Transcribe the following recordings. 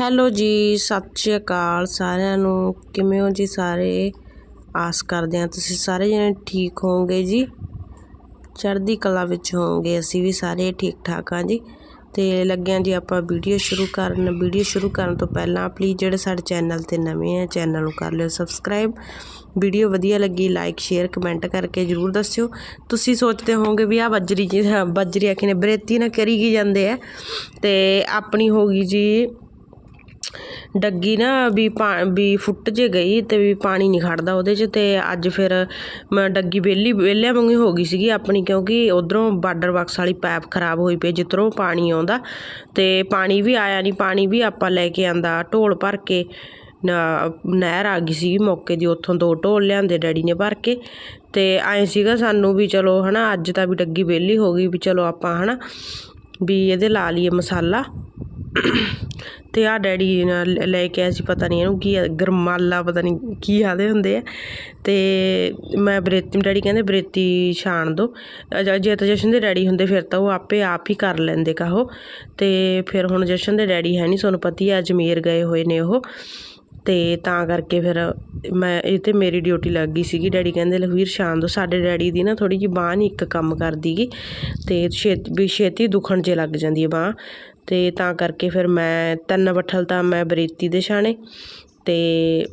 Hello ਜੀ, ਸਤਿ ਸ਼੍ਰੀ ਅਕਾਲ ਸਾਰਿਆਂ ਨੂੰ। ਕਿਵੇਂ ਹੋ ਜੀ ਸਾਰੇ? ਆਸ ਕਰਦੇ ਹਾਂ ਤੁਸੀਂ ਸਾਰੇ ਜਣੇ ਠੀਕ ਹੋਵੋਗੇ ਜੀ। ਚੜ੍ਹਦੀ ਕਲਾ ਵਿੱਚ ਹੋਵੋਗੇ, ਅਸੀਂ ਵੀ ਸਾਰੇ ਠੀਕ ਠਾਕ ਹਾਂ ਜੀ। ਤੇ ਲੱਗਿਆ ਜੀ ਆਪਾਂ ਵੀਡੀਓ ਸ਼ੁਰੂ ਕਰਨ। ਵੀਡੀਓ ਸ਼ੁਰੂ ਕਰਨ ਤੋਂ ਪਹਿਲਾਂ ਪਲੀਜ਼ ਜਿਹੜੇ ਸਾਡੇ ਚੈਨਲ ਤੇ ਨਵੇਂ ਆ, ਚੈਨਲ ਨੂੰ ਕਰ ਲਿਓ ਸਬਸਕ੍ਰਾਈਬ ਵੀਡੀਓ ਵਧੀਆ ਲੱਗੀ ਲਾਈਕ ਸ਼ੇਅਰ ਕਮੈਂਟ ਕਰਕੇ ਜਰੂਰ ਦੱਸਿਓ। ਤੁਸੀਂ ਸੋਚਦੇ ਹੋਵੋਗੇ ਵੀ ਆ ਬੱਜਰੀ ਜੀ, ਬੱਜਰੀ ਆਖੀ ਨੇ, ਬਰੇਤੀ ਨਾ ਕਰੀ ਕੀ ਜਾਂਦੇ ਆ। ਤੇ ਆਪਣੀ ਹੋ ਗਈ ਜੀ ਡੱਗੀ ਨਾ ਵੀ ਪਾ, ਵੀ ਫੁੱਟ ਜੇ ਗਈ ਅਤੇ ਵੀ ਪਾਣੀ ਨਹੀਂ ਖੜਦਾ ਉਹਦੇ 'ਚ ਅਤੇ ਅੱਜ ਫਿਰ ਮੈਂ ਡੱਗੀ ਵਿਹਲੀ ਵਿਹਲਿਆਂ ਵਾਂਗੂ ਹੋ ਗਈ ਸੀਗੀ ਆਪਣੀ ਕਿਉਂਕਿ ਉੱਧਰੋਂ ਬਾਰਡਰ ਬਾਕਸ ਵਾਲੀ ਪਾਈਪ ਖਰਾਬ ਹੋਈ ਪਈ ਜਿੱਧਰੋਂ ਪਾਣੀ ਆਉਂਦਾ ਅਤੇ ਪਾਣੀ ਵੀ ਆਇਆ ਨਹੀਂ, ਪਾਣੀ ਵੀ ਆਪਾਂ ਲੈ ਕੇ ਆਂਦਾ, ਢੋਲ ਭਰ ਕੇ ਨਹਿਰ ਆ ਗਈ ਸੀ ਮੌਕੇ ਦੀ, ਉੱਥੋਂ ਦੋ ਢੋਲ ਲਿਆਂਦੇ ਡੈਡੀ ਨੇ ਭਰ ਕੇ ਅਤੇ ਐਂ ਸੀਗਾ ਸਾਨੂੰ ਵੀ ਚਲੋ ਹੈ ਨਾ ਅੱਜ ਤਾਂ ਵੀ ਡੱਗੀ ਵਿਹਲੀ ਹੋ ਗਈ ਵੀ ਚਲੋ ਆਪਾਂ ਹੈ ਨਾ ਵੀ ਇਹਦੇ ਲਾ ਲਈਏ ਮਸਾਲਾ। ਤੇ ਆ ਡੈਡੀ ਨਾਲ ਲੈ ਕੇ ਆਇਆ ਸੀ, ਪਤਾ ਨਹੀਂ ਇਹਨੂੰ ਕੀ ਗਰਮਾਲਾ ਪਤਾ ਨਹੀਂ ਕੀ ਆਦੇ ਹੁੰਦੇ ਆ। ਤੇ ਮੈਂ ਬਰੇਤੀ, ਡੈਡੀ ਕਹਿੰਦੇ ਬਰੇਤੀ ਛਾਣ ਦੋ। ਜੇ ਤਾਂ ਜਸ਼ਨ ਦੇ ਡੈਡੀ ਹੁੰਦੇ ਫਿਰ ਤਾਂ ਉਹ ਆਪੇ ਆਪ ਹੀ ਕਰ ਲੈਂਦੇ ਕਾਹੋ। ਤੇ ਫਿਰ ਹੁਣ ਜਸ਼ਨ ਦੇ ਡੈਡੀ ਹੈ ਨਹੀਂ ਤੁਹਾਨੂੰ ਪਤੀ ਆ, ਅਜਮੇਰ ਗਏ ਹੋਏ ਨੇ ਉਹ। ਤੇ ਤਾਂ ਕਰਕੇ ਫਿਰ ਮੈਂ ਇਹ ਤੇ ਮੇਰੀ ਡਿਊਟੀ ਲੱਗ ਗਈ ਸੀਗੀ। ਡੈਡੀ ਕਹਿੰਦੇ, ਲਖਵੀਰ ਸ਼ਾਮ ਦੋ, ਸਾਡੇ ਡੈਡੀ ਦੀ ਨਾ ਥੋੜੀ ਜਿਹੀ ਬਾਂਹ ਨਹੀਂ ਇੱਕ ਕੰਮ ਕਰਦੀ ਗੀ। ਤੇ ਛੇਤੀ ਵੀ ਛੇਤੀ ਦੁਖਣ ਜੇ ਲੱਗ ਜਾਂਦੀ ਹੈ ਬਾਂਹ। ਅਤੇ ਤਾਂ ਕਰਕੇ ਫਿਰ ਮੈਂ ਤਿੰਨ ਬੱਠਲ ਤਾਂ ਮੈਂ ਬਰੇਤੀ ਦੇ ਛਾਣੇ ਅਤੇ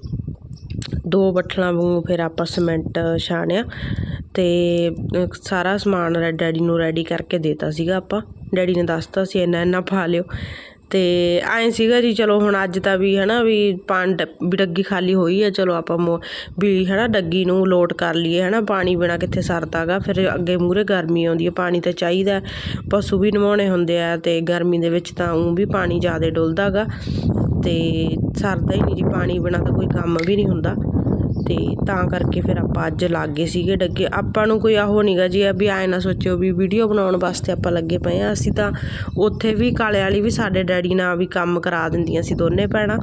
ਦੋ ਬੱਠਲਾਂ ਨੂੰ ਫਿਰ ਆਪਾਂ ਸੀਮੈਂਟ ਛਾਣਿਆ ਅਤੇ ਸਾਰਾ ਸਮਾਨ ਡੈਡੀ ਨੂੰ ਰੈਡੀ ਕਰਕੇ ਦੇਤਾ ਸੀਗਾ ਆਪਾਂ। ਡੈਡੀ ਨੇ ਦੱਸਤਾ ਸੀ ਇੰਨਾ ਇੰਨਾ ਪਾ ਲਿਓ। ਤੇ ਐਂ ਸੀਗਾ ਜੀ, ਚਲੋ ਹੁਣ ਅੱਜ ਤਾਂ ਵੀ ਹਨਾ ਵੀ ਪਾਣੀ ਡ- ਵੀ ਡੱਗੀ ਖਾਲੀ ਹੋਈ ਹੈ ਚਲੋ ਆਪਾਂ ਮੋ- ਵੀ ਹਨਾ ਡੱਗੀ ਨੂੰ ਲੋਟ ਕਰ ਲਈਏ ਹਨਾ, ਪਾਣੀ ਬਿਨਾ ਕਿੱਥੇ ਸਰਦਾਗਾ ਫਿਰ ਅੱਗੇ ਮੂਰੇ ਗਰਮੀ ਆਉਂਦੀ ਹੈ ਪਾਣੀ ਤਾਂ ਚਾਹੀਦਾ ਪਸ਼ੂ ਵੀ ਨਵਾਉਣੇ ਹੁੰਦੇ ਆ ਤੇ ਗਰਮੀ ਦੇ ਵਿੱਚ ਤਾਂ ਉਹ ਵੀ ਪਾਣੀ ਜ਼ਿਆਦਾ ਡੁੱਲਦਾਗਾ ਤੇ ਸਰਦਾ ਹੀ ਨਹੀਂ ਜੀ, ਪਾਣੀ ਬਿਨਾ ਤਾਂ ਕੋਈ ਕੰਮ ਵੀ ਨਹੀਂ ਹੁੰਦਾ। ਅਤੇ ਤਾਂ ਕਰਕੇ ਫਿਰ ਆਪਾਂ ਅੱਜ ਲੱਗ ਗਏ ਸੀਗੇ ਡੱਗੇ। ਆਪਾਂ ਨੂੰ ਕੋਈ ਆਹੋ ਨਹੀਂਗਾ ਜੀ ਵੀ ਐ ਨਾ ਸੋਚਿਓ ਵੀ ਵੀਡੀਓ ਬਣਾਉਣ ਵਾਸਤੇ ਆਪਾਂ ਲੱਗੇ ਪਏ ਆ। ਅਸੀਂ ਤਾਂ ਉੱਥੇ ਵੀ ਕਾਲੇ ਵਾਲੀ ਵੀ ਸਾਡੇ ਡੈਡੀ ਨਾਲ ਵੀ ਕੰਮ ਕਰਾ ਦਿੰਦੀਆਂ ਸੀ ਦੋਨੇ ਭੈਣਾਂ,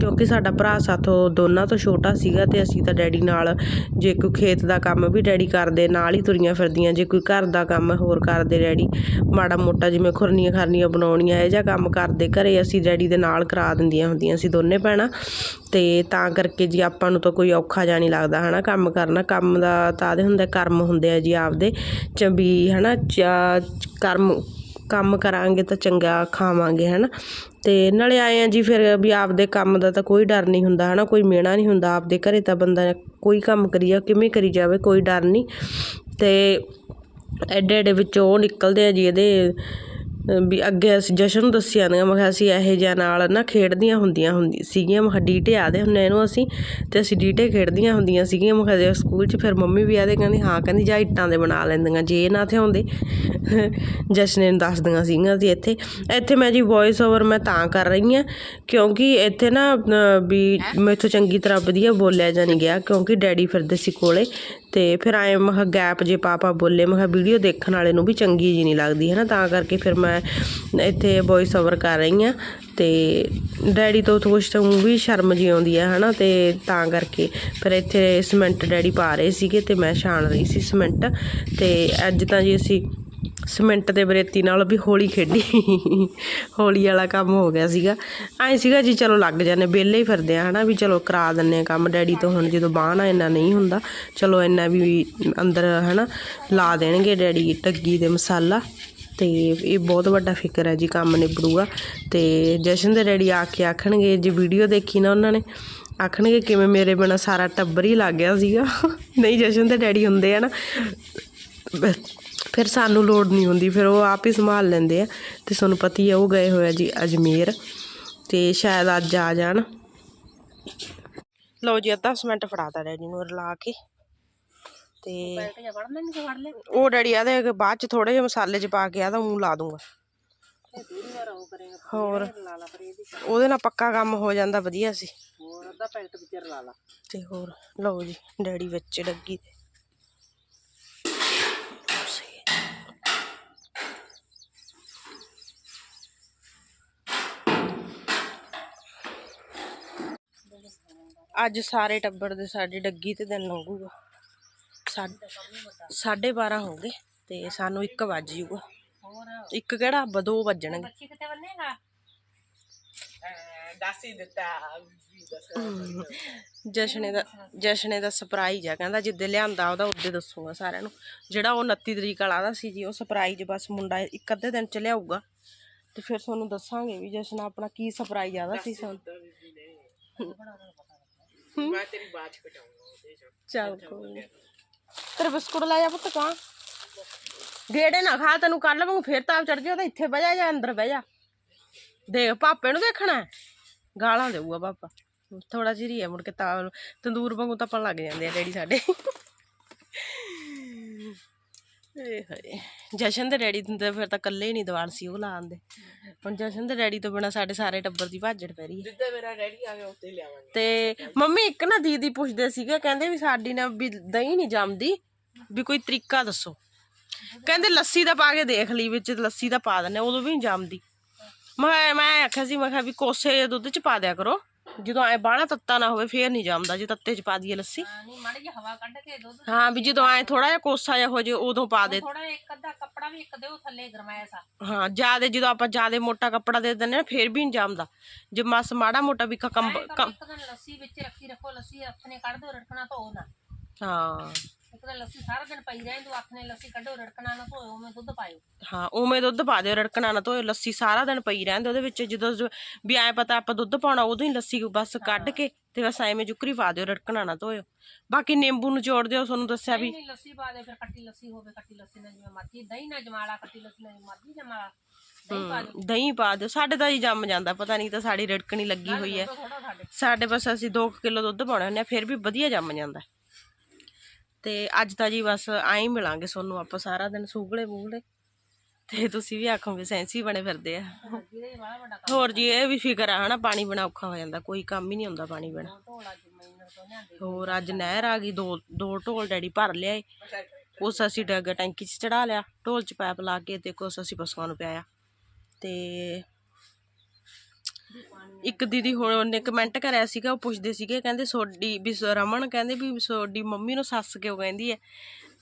ਕਿਉਂਕਿ ਸਾਡਾ ਭਰਾ ਸਾਥੋਂ ਦੋਨਾਂ ਤੋਂ ਛੋਟਾ ਸੀਗਾ ਤੇ ਅਸੀਂ ਤਾਂ ਡੈਡੀ ਨਾਲ ਜੇ ਕੋਈ ਖੇਤ ਦਾ ਕੰਮ ਵੀ ਡੈਡੀ ਕਰਦੇ, ਨਾਲ ਹੀ ਤੁਰੀਆਂ ਫਿਰਦੀਆਂ। ਜੇ ਕੋਈ ਘਰ ਦਾ ਕੰਮ ਹੋਰ ਕਰਦੇ ਡੈਡੀ, ਮਾੜਾ ਮੋਟਾ ਜਿਵੇਂ ਖੁਰਨੀਆਂ ਖਰਨੀਆਂ ਬਣਾਉਣੀਆਂ, ਇਹ ਜਿਹਾ ਕੰਮ ਕਰਦੇ, ਘਰੇ ਅਸੀਂ ਡੈਡੀ ਦੇ ਨਾਲ ਕਰਾ ਦਿੰਦੀਆਂ ਹੁੰਦੀਆਂ ਸੀ ਦੋਨੇ ਭੈਣਾਂ। ਤੇ ਤਾਂ ਕਰਕੇ ਜੀ ਆਪਾਂ ਨੂੰ ਤਾਂ ਕੋਈ ਔਖਾ ਜਿਹਾ ਨਹੀਂ ਲੱਗਦਾ, ਹਨਾ? ਕੰਮ ਕਰਨਾ, ਕੰਮ ਦਾ ਤਾਂ ਆਦੇ ਹੁੰਦਾ, ਕਰਮ ਹੁੰਦੇ ਆ ਜੀ ਆਪਦੇ। ਚ ਵੀ, ਹਨਾ? ਚ- ਕਰਮ, ਕੰਮ ਕਰਾਂਗੇ ਤਾਂ ਚੰਗਾ ਖਾਵਾਂਗੇ, ਹਨਾ? ਤੇ ਨਾਲੇ ਆਏ ਆ ਜੀ ਫਿਰ ਵੀ ਆਪਦੇ ਕੰਮ ਦਾ ਤਾਂ ਕੋਈ ਡਰ ਨਹੀਂ ਹੁੰਦਾ, ਹਨਾ? ਕੋਈ ਮੇਣਾ ਨਹੀਂ ਹੁੰਦਾ, ਆਪਦੇ ਘਰੇ ਤਾਂ ਬੰਦਾ ਕੋਈ ਕੰਮ ਕਰੀ ਜਾ ਕਿਵੇਂ ਕਰੀ ਜਾਵੇ, ਕੋਈ ਡਰ ਨਹੀਂ। ਤੇ ਐਡੇ ਐਡੇ ਵਿੱਚੋਂ ਉਹ ਨਿਕਲਦੇ ਆ ਜੀ ਇਹਦੇ ਵੀ ਅੱਗੇ ਅਸੀਂ ਜਸ਼ਨ ਨੂੰ ਦੱਸਿਆ ਨਾ ਮੈਂ ਕਿਹਾ ਅਸੀਂ ਇਹੋ ਜਿਹਾ ਨਾਲ ਨਾ ਖੇਡਦੀਆਂ ਹੁੰਦੀਆਂ ਹੁੰਦੀ ਸੀਗੀਆਂ, ਮੈਂ ਕਿਹਾ ਡੀਟੇ ਆਦੇ ਹੁੰਦੇ ਇਹਨੂੰ ਅਸੀਂ ਤੇ ਅਸੀਂ ਡੀਟੇ ਖੇਡਦੀਆਂ ਹੁੰਦੀਆਂ ਸੀਗੀਆਂ, ਮੈਂ ਕਿਹਾ ਜੇ ਸਕੂਲ 'ਚ ਫਿਰ ਮੰਮੀ ਵੀ ਆਦੇ ਕਹਿੰਦੀ ਹਾਂ, ਕਹਿੰਦੀ ਜਾਂ ਇੱਟਾਂ ਦੇ ਬਣਾ ਲੈਂਦੀਆਂ, ਜੇ ਇਹ ਨਾ ਥੇ ਹੁੰਦੇ ਜਸ਼ਨ ਨੂੰ ਦੱਸਦੀਆਂ ਸੀਗੀਆਂ ਅਸੀਂ ਇੱਥੇ। ਇੱਥੇ ਮੈਂ ਜੀ ਵੌਇਸ ਓਵਰ ਮੈਂ ਤਾਂ ਕਰ ਰਹੀ ਹਾਂ, ਕਿਉਂਕਿ ਇੱਥੇ ਨਾ, ਅਹ, ਵੀ ਮੈਥੋਂ ਚੰਗੀ ਤਰ੍ਹਾਂ ਵਧੀਆ ਬੋਲਿਆ ਜਾ ਨਹੀਂ ਗਿਆ, ਕਿਉਂਕਿ ਡੈਡੀ ਫਿਰਦੇ ਸੀ ਕੋਲੇ ਤੇ ਫਿਰ ਆਏ ਮੈਂ ਕਿਹਾ ਗੈਪ ਜੇ ਪਾਪਾ ਬੋਲੇ, ਮੈਂ ਕਿਹਾ ਵੀਡੀਓ ਦੇਖਣ ਵਾਲੇ ਨੂੰ ਵੀ ਚੰਗੀ ਜੀ ਨਹੀਂ ਲੱਗਦੀ ਹੈ ਨਾ ਤਾਂ ਕਰਕੇ ਫਿਰ ਮੈਂ ਇੱਥੇ ਵੌਇਸ ਓਵਰ ਕਰ ਰਹੀ ਹਾਂ ਤੇ ਡੈਡੀ ਤੋਂ ਕੁਛ ਤਾਂ ਵੀ ਸ਼ਰਮ ਜੀ ਆਉਂਦੀ ਹੈ ਹਨਾ? ਤੇ ਤਾਂ ਕਰਕੇ ਫਿਰ ਇੱਥੇ ਸੀਮੈਂਟ ਡੈਡੀ ਪਾ ਰਹੇ ਸੀਗੇ ਤੇ ਮੈਂ ਛਾਣ ਰਹੀ ਸੀ ਸਿਮੈਂਟ ਤੇ ਅੱਜ ਤਾਂ ਜੀ ਅਸੀਂ ਸੀਮੈਂਟ ਦੇ ਬਰੇਤੀ ਨਾਲ ਵੀ ਹੋਲੀ ਖੇਡੀ। ਹੋਲੀ ਵਾਲਾ ਕੰਮ ਹੋ ਗਿਆ ਸੀਗਾ। ਐਂ ਸੀਗਾ ਜੀ, ਚਲੋ ਲੱਗ ਜਾਂਦੇ, ਵਿਹਲੇ ਹੀ ਫਿਰਦੇ ਆ, ਹਨਾ, ਵੀ ਚਲੋ ਕਰਾ ਦਿੰਨੇ ਆ ਕੰਮ। ਡੈਡੀ ਤੋਂ ਹੁਣ ਜਦੋਂ ਬਾਹਣਾ ਇੰਨਾ ਨਹੀਂ ਹੁੰਦਾ, ਚਲੋ ਇੰਨਾ ਵੀ ਅੰਦਰ, ਹਨਾ, ਲਾ ਦੇਣਗੇ ਡੈਡੀ ਟੱਗੀ ਦੇ ਮਸਾਲਾ। ਤੇ ਇਹ ਬਹੁਤ ਵੱਡਾ ਫਿਕਰ ਹੈ ਜੀ, ਕੰਮ ਨਿਬੜੂਗਾ। ਤੇ ਜਸ਼ਨ ਦੇ ਡੈਡੀ ਆ ਕੇ ਆਖਣਗੇ, ਜੇ ਵੀਡੀਓ ਦੇਖੀ ਨਾ ਉਹਨਾਂ ਨੇ, ਆਖਣਗੇ ਕਿਵੇਂ ਮੇਰੇ ਬਿਨਾ ਸਾਰਾ ਟੱਬਰ ਹੀ ਲੱਗ ਗਿਆ ਸੀਗਾ। ਨਹੀਂ, ਜਸ਼ਨ ਦੇ ਡੈਡੀ ਹੁੰਦੇ ਆ ਨਾ ਫਿਰ ਸਾਨੂੰ ਲੋੜ ਨਹੀਂ ਹੁੰਦੀ ਫਿਰ ਉਹ ਆਪ ਹੀ ਸੰਭਾਲ ਲੈਂਦੇ ਆ। ਤੇ ਤੁਹਾਨੂੰ ਪਤਾ ਹੀ ਹੈ ਉਹ ਗਏ ਹੋਏ ਆ ਜੀ ਅਜਮੇਰ। ਤੇ ਸ਼ਾਇਦ ਅੱਜ ਆ ਜਾਣ। ਲਓ ਜੀ ਅੱਧਾ ਮਿੰਟ ਫੜਾਤਾ ਡੈਡੀ ਨੂੰ ਰਲਾ ਕੇ। ਤੇ ਉਹ ਡੈਡੀ ਆਦੇ ਕਿ ਬਾਅਦ ਚ ਥੋੜੇ ਜਿਹੇ ਮਸਾਲੇ ਚ ਪਾ ਕੇ ਆਦਾ ਉਹ ਲਾ ਦੂੰਗਾ। ਹੋਰ ਉਹਦੇ ਨਾਲ ਪੱਕਾ ਕੰਮ ਹੋ ਜਾਂਦਾ ਵਧੀਆ ਸੀ। ਤੇ ਹੋਰ ਲਓ ਜੀ ਡੈਡੀ ਵਿੱਚ ਡੱਗੀ ਤੇ। ਅੱਜ ਸਾਰੇ ਟੱਬਰ ਦੇ ਸਾਡੇ ਡੱਗੀ ਤੇ ਦਿਨ ਲੰਘੂਗਾ। ਸਾਢੇ ਸਾਢੇ 12 ਹੋ ਗਏ ਤੇ ਸਾਨੂੰ 1 ਵੱਜ ਜੂਗਾ। ਇੱਕ ਕਿਹੜਾ ਬ- ਦੋ ਵੱਜਣਗੇ। ਜਸ਼ਨੇ ਦਾ ਜਸ਼ਨੇ ਦਾ ਸਰਪ੍ਰਾਈਜ਼ ਆ ਕਹਿੰਦਾ ਜਿੱਦੇ ਲਿਆਂਦਾ ਉਹਦਾ ਉੱਦੇ ਦੱਸੂਗਾ ਸਾਰਿਆਂ ਨੂੰ। ਜਿਹੜਾ ਉਹ 29 ਤਰੀਕ ਵਾਲਾ ਦਾ ਸੀ ਜੀ ਉਹ ਸਰਪ੍ਰਾਈਜ਼ ਬਸ ਮੁੰਡਾ ਇੱਕ ਅੱਧੇ ਦਿਨ ਚ ਲਿਆਊਗਾ। ਤੇ ਫਿਰ ਤੁਹਾਨੂੰ ਦੱਸਾਂਗੇ ਵੀ ਜਸ਼ਨ ਆਪਣਾ ਕੀ ਸਰਪ੍ਰਾਈਜ਼ ਆਦਾ ਸੀ ਸਾਨੂੰ। ਮੈਂ ਤੇਰੀ ਬਾਤ ਕਟਾਉਂਗਾ ਉਹਦੇ ਚ। ਚੱਲ ਕੋਈ ਨੀ। ਤੇਰੇ ਬਿਸਕੁਟ ਲੈ ਜਾ ਪੁੱਤ ਕਾਂ ਗੇੜੇ ਨਾ ਖਾ ਤੈਨੂੰ ਕੱਲ ਵਾਂਗੂ ਫੇਰ ਤਾਪ ਚੜ ਜਾ ਤਾਂ ਇੱਥੇ ਬਹਿ ਜਾ ਜਾਂ ਅੰਦਰ ਬਹਿ ਜਾ। ਦੇਖ ਪਾਪੇ ਨੂੰ ਦੇਖਣਾ ਹੈ। ਗਾਲਾਂ ਦੇਊਗਾ ਪਾਪਾ। ਥੋੜਾ ਜਿਹਾ ਹੀ ਹੈ ਮੁੜ ਕੇ ਤਾਂ ਤੰਦੂਰ ਵਾਂਗੂ ਤਾਂ ਲੱਗ ਜਾਂਦੇ ਆ ਡੈਡੀ ਸਾਡੇ। ਏ ਹਾਏ। ਜਸ਼ਨ ਦੇ ਡੈਡੀ ਦਿੰਦੇ ਫਿਰ ਤਾਂ ਇਕੱਲੇ ਹੀ ਨਹੀਂ ਦਵਾਲ ਸੀ ਉਹ ਲਾਉਂਦੇ ਹੁਣ ਜਸ਼ਨ ਦੇ ਡੈਡੀ ਤੋਂ ਬਿਨਾ ਸਾਡੇ ਸਾਰੇ ਟੱਬਰ ਦੀ ਭਾਜੜ ਪੈ ਰਹੀ ਹੈ। ਜਿੱਦਾਂ ਮੇਰਾ ਰੈਡੀ ਆ ਗਿਆ ਉੱਤੇ ਲਿਆਵਾਂਗੇ। ਤੇ ਮੰਮੀ ਇੱਕ ਨਾ ਦੀਦੀ ਪੁੱਛਦੇ ਸੀਗੇ ਕਹਿੰਦੇ ਵੀ ਸਾਡੀ ਨਾ ਵੀ ਦਹੀਂ ਨਹੀਂ ਜੰਮਦੀ ਵੀ ਕੋਈ ਤਰੀਕਾ ਦੱਸੋ। ਕਹਿੰਦੇ ਲੱਸੀ ਦਾ ਪਾ ਕੇ ਦੇਖ ਲਈ ਵਿੱਚ ਲੱਸੀ ਦਾ ਪਾ ਦਿੰਦੇ ਉਦੋਂ ਵੀ ਨਹੀਂ ਜੰਮਦੀ। ਮੈਂ ਮੈਂ ਆਖਿਆ ਸੀ ਮੈਂ ਕਿਹਾ ਵੀ ਕੋਸੇ ਦੁੱਧ ਚ ਪਾ ਦਿਆ ਕਰੋ। ਜਦੋਂ ਐ ਬਾਹਲਾ ਤੱਤਾ ਨਾ ਹੋਵੇ ਫੇਰ ਨਹੀਂ ਜੰਮਦਾ ਜੇ ਤੱਤੇ ਚ ਪਾ ਦਈਏ ਲੱਸੀ। ਨਹੀਂ ਮਾੜੀ ਜਿਹੀ ਹਵਾ ਕੱਢ ਕੇ ਦੁੱਧ ਹਾਂ ਵੀ ਜਦੋਂ ਐ ਥੋੜਾ ਜਿਹਾ ਕੋਸਾ ਜਿਹਾ ਹੋ ਜੇ ਉਦੋਂ ਪਾ ਦੇ। ਥੋੜਾ ਇੱਕ ਅੱਧਾ ਕੱਪੜਾ ਵੀ ਇੱਕ ਦਿਓ ਥੱਲੇ ਗਰਮੈਸ ਆ। ਹਾਂ ਜਿਆਦੇ ਜਦੋਂ ਆਪਾਂ ਜਿਆਦੇ ਮੋਟਾ ਕੱਪੜਾ ਦੇ ਦਿੰਦੇ ਨਾ ਫੇਰ ਵੀ ਨਹੀਂ ਜੰਮਦਾ। ਜੇ ਮਸ ਮਾੜਾ ਮੋਟਾ ਵੀ ਕਰੋ, ਇੱਕ ਦਿਨ ਲੱਸੀ ਵਿੱਚ ਰੱਖੀ ਰੱਖੋ ਲੱਸੀ ਹੱਥ ਨੇ ਕੱਢ ਦਿਓ ਰੜਕਣਾ ਧੋ ਨਾ। ਹਾਂ। ਇੱਕ ਦਿਨ ਲੱਸੀ ਸਾਰਾ ਦਿਨ ਪਈ ਰਹਿਣ ਦਿਓ ਹੱਥ ਨੇ ਲੱਸੀ ਕੱਢੋ ਰੜਕਣਾ ਨਾ ਧੋਇਓ ਮੈਂ ਦੁੱਧ ਪਾਇਓ। ਹਾਂ ਉਵੇਂ ਦੁੱਧ ਪਾ ਦਿਓ ਰੜਕਣਾ ਨਾ ਧੋਇਓ ਲੱਸੀ ਸਾਰਾ ਦਿਨ ਪਈ ਰਹਿੰਦੇ ਉਹਦੇ ਵਿੱਚ ਜਦੋਂ ਜ- ਵੀ ਐ ਪਤਾ ਆਪਾਂ ਦੁੱਧ ਪਾਉਣਾ ਉਦੋਂ ਹੀ ਲੱਸੀ ਬਸ ਕੱਢ ਕੇ ਤੇ ਬਸ ਐਵੇਂ ਜੁਕਰੀ ਪਾ ਦਿਓ ਰੜਕਣਾ ਨਾ ਧੋਇਓ। ਬਾਕੀ ਨਿੰਬੂ ਨਿਚੋੜ ਦਿਓ ਤੁਹਾਨੂੰ ਦੱਸਿਆ ਵੀ ਨਹੀਂ ਲੱਸੀ ਪਾ ਦੇ ਫਿਰ ਖੱਟੀ ਲੱਸੀ ਹੋਵੇ ਖੱਟੀ ਲੱਸੀ ਨਾਲ ਜਿਵੇਂ ਮਰਜ਼ੀ ਦਹੀਂ ਨਾਲ ਜਮਾਲਾ ਖੱਟੀ ਲੱਸੀ ਨਾਲ ਜਿਵੇਂ ਮਰਜ਼ੀ ਜਮਾਲਾ ਦਹੀਂ ਪਾ ਦਿਓ। ਦਹੀਂ ਪਾ ਦਿਓ ਸਾਡੇ ਤਾਂ ਜੀ ਜੰਮ ਜਾਂਦਾ ਪਤਾ ਨਹੀਂ ਤਾਂ ਸਾਡੀ ਰੜਕਣੀ ਲੱਗੀ ਹੋਈ ਹੈ। ਥੋੜਾ ਸਾਡੇ। ਸਾਡੇ ਬਸ ਅਸੀਂ 2 ਕਿਲੋ ਦੁੱਧ ਪਾਉਣੇ ਹੁੰਦੇ ਆ ਫਿਰ ਵੀ ਵਧੀਆ ਜੰਮ ਜਾਂਦਾ। ਤੇ ਅੱਜ ਤਾਂ ਜੀ ਬਸ ਐਂ ਮਿਲਾਂਗੇ ਤੁਹਾਨੂੰ ਆਪਾਂ ਸਾਰਾ ਦਿਨ ਸੂਗਲੇ ਮੂਗਲੇ। ਤੇ ਤੁਸੀਂ ਵੀ ਆਖੋਗੇ ਸੈਂਸੀ ਬਣੇ ਫਿਰਦੇ ਆ। ਹੋਰ ਜੀ ਇਹ ਵੀ ਫਿਕਰ ਆ ਹਨਾ, ਪਾਣੀ ਬਿਨਾ ਔਖਾ ਹੋ ਜਾਂਦਾ, ਕੋਈ ਕੰਮ ਹੀ ਨਹੀਂ ਹੁੰਦਾ ਪਾਣੀ ਬਿਨਾ। ਹੋਰ ਅੱਜ ਨਹਿਰ ਆ ਗਈ, ਦੋ ਦੋ ਢੋਲ ਡੈਡੀ ਭਰ ਲਿਆਏ। ਕੁਛ ਅਸੀਂ ਡੱਗ ਟੈਂਕੀ 'ਚ ਚੜਾ ਲਿਆ, ਢੋਲ 'ਚ ਪਾਈਪ ਲਾ ਕੇ ਤੇ ਕੁਛ ਅਸੀਂ ਪਸ਼ੂਆਂ ਨੂੰ ਪਿਆਇਆ। ਤੇ ਇੱਕ ਦੀਦੀ ਹੁਣ ਉਹਨੇ ਕਮੈਂਟ ਕਰਿਆ ਸੀਗਾ, ਉਹ ਪੁੱਛਦੇ ਸੀਗੇ, ਕਹਿੰਦੇ ਸੋਡੀ ਵੀ ਸ- ਰਮਨ ਕਹਿੰਦੇ ਵੀ ਸੋਡੀ ਮੰਮੀ ਨੂੰ ਸੱਸ ਕਿਉਂ ਕਹਿੰਦੀ ਹੈ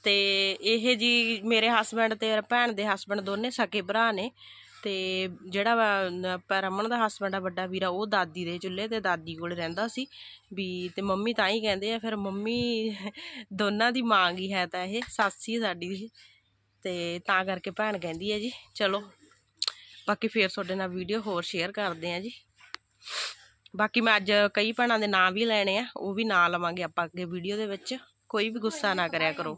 ਤੇ ਇਹ ਜੀ ਮੇਰੇ ਹਸਬੰਡ ਤੇ ਭੈਣ ਦੇ ਹਸਬੰਡ ਦੋਨੇ ਸਕੇ ਭਰਾ ਨੇ। ਤੇ ਜਿਹੜਾ ਵਾ ਨ- ਰਮਨ ਦਾ ਹਸਬੰਡ ਆ, ਵੱਡਾ ਵੀਰਾ, ਉਹ ਦਾਦੀ ਦੇ ਚੁੱਲ੍ਹੇ ਤੇ ਦਾਦੀ ਕੋਲ ਰਹਿੰਦਾ ਸੀ। ਵੀ ਤੇ ਮੰਮੀ ਤਾਂ ਹੀ ਕਹਿੰਦੇ ਆ, ਫਿਰ ਮੰਮੀ ਦੋਨਾਂ ਦੀ ਮਾਂ ਗਈ ਹੈ ਤਾਂ ਇਹ, ਸੱਸ ਹੀ ਸਾਡੀ ਦੀ। ਤੇ ਤਾਂ ਕਰਕੇ ਭੈਣ ਕਹਿੰਦੀ ਹੈ ਜੀ, ਚਲੋ। ਬਾਕੀ ਫੇਰ ਤੁਹਾਡੇ ਨਾਲ ਵੀਡੀਓ ਹੋਰ ਸ਼ੇਅਰ ਕਰਦੇ ਆ ਜੀ। ਬਾਕੀ ਮੈਂ ਅੱਜ ਕਈ ਭੈਣਾਂ ਦੇ ਨਾਂ ਵੀ ਲੈਣੇ ਆ, ਉਹ ਵੀ ਨਾਂ ਲਵਾਂਗੇ ਆਪਾਂ ਅੱਗੇ ਵੀਡੀਓ ਦੇ ਵਿੱਚ। ਕੋਈ ਵੀ ਗੁੱਸਾ ਨਾ ਕਰਿਆ ਕਰੋ।